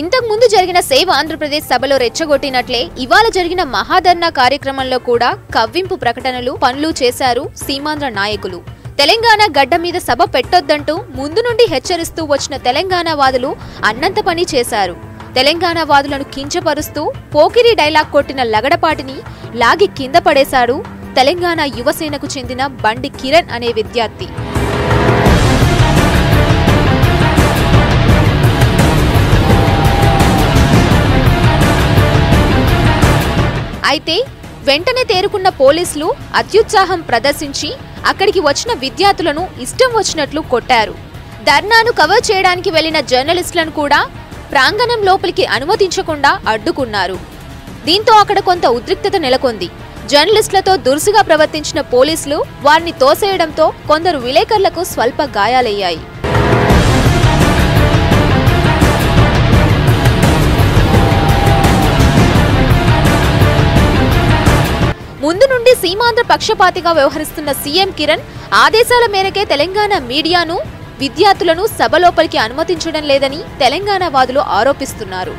ఇంతకుముందు జరిగిన సేవ్ ఆంధ్రప్రదేశ్ సభలో రెచ్చగొట్టినట్లే ఇవాళ జరిగిన మహాధర్నా కార్యక్రమంలో కూడా కవ్వింపు ప్రకటనలు పనులు చేశారు సీమాంధ్ర నాయకులు. తెలంగాణ గడ్డ మీద సభ పెట్టొద్దంటూ ముందు నుండి హెచ్చరిస్తూ వచ్చిన తెలంగాణ వాదులు అన్నంత పని చేశారు. తెలంగాణ వాదులను కించపరుస్తూ పోకిరి డైలాగ్ కొట్టిన లగడపాటిని లాగి కింద పడేశాడు తెలంగాణ యువసేనకు చెందిన బండి కిరణ్ అనే విద్యార్థి. అయితే వెంటనే తేరుకున్న పోలీసులు అత్యుత్సాహం ప్రదర్శించి అక్కడికి వచ్చిన విద్యార్థులను ఇష్టం వచ్చినట్లు కొట్టారు. ధర్నాను కవర్ చేయడానికి వెళ్ళిన జర్నలిస్టులను కూడా ప్రాంగణం లోపలికి అనుమతించకుండా అడ్డుకున్నారు. దీంతో అక్కడ కొంత ఉద్రిక్తత నెలకొంది. జర్నలిస్టులతో దురుసుగా ప్రవర్తించిన పోలీసులు వారిని తోసేయడంతో కొందరు విలేకరులకు స్వల్ప గాయాలయ్యాయి. ముందు నుండి సీమాంధ్ర పక్షపాతిగా వ్యవహరిస్తున్న సీఎం కిరణ్ ఆదేశాల మేరకే తెలంగాణ మీడియాను విద్యార్థులను సభ లోపలికి అనుమతించడం లేదని తెలంగాణ వాదులు ఆరోపిస్తున్నారు.